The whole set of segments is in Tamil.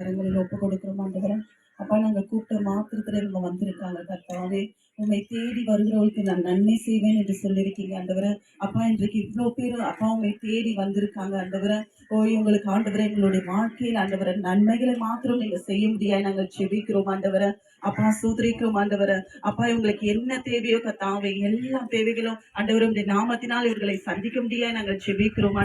கரங்களில் ஒப்பு கொடுக்கிறோம் ஆண்டவரே? அப்பா நாங்கள் கூப்பிட்ட மாத்திரத்தில் இவங்க வந்திருக்காங்க கர்த்தாவே. உண்மை தேடி வருகிறவர்களுக்கு நான் நன்மை செய்வேன் என்று சொல்லியிருக்கீங்க ஆண்டவரே. அப்பா இன்றைக்கு இவ்வளோ பேர் அப்பா உண்மை தேடி வந்திருக்காங்க ஆண்டவரே. ஓ இவங்களுக்கு ஆண்டவரே எங்களுடைய வாழ்க்கையில் ஆண்டவரை நன்மைகளை மாத்திரம் நீங்க செய்ய முடியாது நாங்கள் செபிக்கிறோம் ஆண்டவரை. அப்பா சூதரிக்கிறோம் ஆண்டவரை. அப்பா இவங்களுக்கு என்ன தேவையோ கத்தாவே எல்லா தேவைகளும் ஆண்டவருடைய நாமத்தினால் இவர்களை சந்திக்க முடியாது நாங்கள் செபிக்கிறோம்.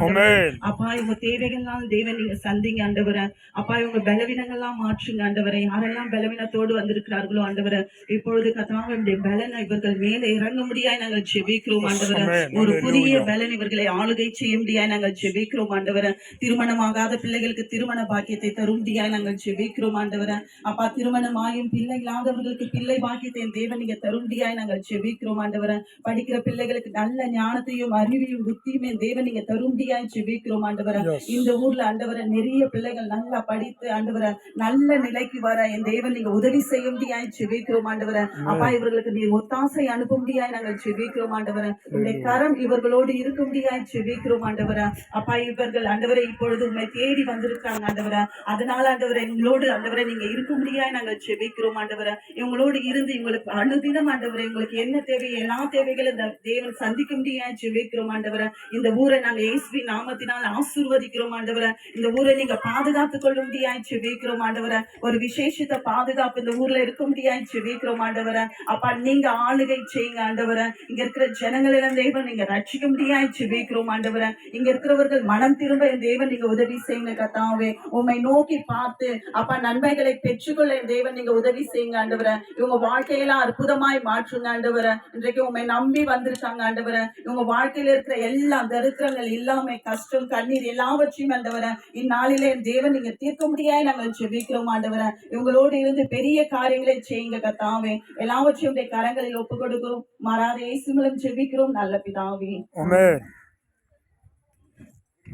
அப்பா இவங்க தேவைகள்லாம் தேவன் நீங்க சந்திங்க ஆண்டவரை. அப்பா இவங்க பலவீனங்கள்லாம் மாற்றுங்க ஆண்டவரை. யாரெல்லாம் பலவீனத்தோடு வந்திருக்கிறார்களோ ஆண்டவரை. இப்பொழுது கத்தாவுடைய பலனை இவர்கள் மேலே இறங்க முடியாது நாங்கள் செபிக்கிறோம் ஆண்டவரை. ஒரு புதிய. பலன் இவர்களை ஆளுகை செய்ய முடியாது நாங்கள் ஜெபிக்கிறோம் ஆண்டவரை திருமணமாகாத பிள்ளைகளுக்கு திருமண பாக்கியத்தை தரும் முடியாது நாங்கள் ஜெபிக்கிறோம் ஆண்டவரை அப்பா திருமணமாயும் பிள்ளை இல்லாதவர்களுக்கு பிள்ளை பாக்கியத்தை என் தேவன் நீங்க தரும் முடியாது நாங்கள் ஜெபிக்கிறோம் ஆண்டவரை படிக்கிற பிள்ளைகளுக்கு நல்ல ஞானத்தையும் அறிவையும் புத்தியும் என் தேவன் நீங்க தரும் முடியாது ஜெபிக்கிறோம் ஆண்டவரை. இந்த ஊர்ல ஆண்டவரை நிறைய பிள்ளைகள் நல்லா படித்து ஆண்டவரை நல்ல நிலைக்கு வர என் தேவன் நீங்க உதவி செய்ய முடியாது ஜெபிக்கிறோம் ஆண்டவரை அப்பா இவர்களுக்கு நீர் ஒத்தாசை அனுப்ப முடியாது நாங்கள் ஜெபிக்கிறோம் ஆண்டவரை. உங்களுடைய கரம் இவர்களோடு இருக்க முடியாது ஜெபிக்கிறோம் ஆண்டவரை. அப்பா இவர்கள் ஆண்டவரை இப்பொழுது உண்மை தேடி வந்திருக்காங்க ஆண்டவரை. அதனால ஆண்டவரை எங்களோடு ஆண்டவரை நீங்க இருக்க முடியாது நாங்கள் ஜெபிக்கிறோம் ஆண்டவரை. இவங்களோடு இருந்து இவங்களுக்கு அனுதினம் ஆண்டவரை உங்களுக்கு என்ன தேவை எல்லா தேவைகளும் இந்த தேவன் சந்திக்க முடியாது ஜெபிக்கிறோம் ஆண்டவரை. இந்த ஊரை நாங்க இயேசுவி நாமத்தினால் ஆசீர்வதிக்கிறோம் ஆண்டவரை. இந்த ஊரை நீங்க பாதுகாத்துக் கொள்ள முடியாது ஜெபிக்கிறோம் ஆண்டவரை. ஒரு விசேஷத்தை பாதுகாப்பு இந்த ஊர்ல இருக்க முடியாது ஜெபிக்கிறோம் ஆண்டவரை. அப்பா நீங்க ஆளுகை செய்யுங்க ஆண்டவரை. இங்க இருக்கிற ஜனங்களிடம் தேவன் நீங்க ரட்சிக்க ஜெபிக்கிறோம் ஆண்டவரை. இங்க இருக்கிறவர்கள் மனம் திரும்ப என் தேவன் நீங்க உதவி செய்யுங்க கத்தாவே உண்மை நோக்கி பார்த்து அப்பா நன்மைகளை பெற்றுக்கொள்ள என் தேவன் நீங்க உதவி செய்யுங்க ஆண்டவரை. இவங்க வாழ்க்கையெல்லாம் அற்புதமாய் மாற்றுங்க ஆண்டவரை. இன்றைக்கு உண்மை நம்பி வந்திருக்காங்க ஆண்டவரை. இவங்க வாழ்க்கையில இருக்கிற எல்லா தரித்திரங்கள் எல்லாமே கஷ்டம் கண்ணீர் எல்லாவற்றையும் ஆண்டவரை. இந்நாளிலே என் தேவன் நீங்க தீர்க்க முடியாது நாங்கள் ஜெபிக்கிறோம் ஆண்டவரை. இவங்களோடு இருந்து பெரிய காரியங்களை செய்யுங்க கத்தாவே எல்லாவற்றையும் கரங்களில் ஒப்பு கொடுக்கிறோம் மாறாத இயேசு மூலம் ஜெபிக்கிறோம். நல்ல பிதாவே.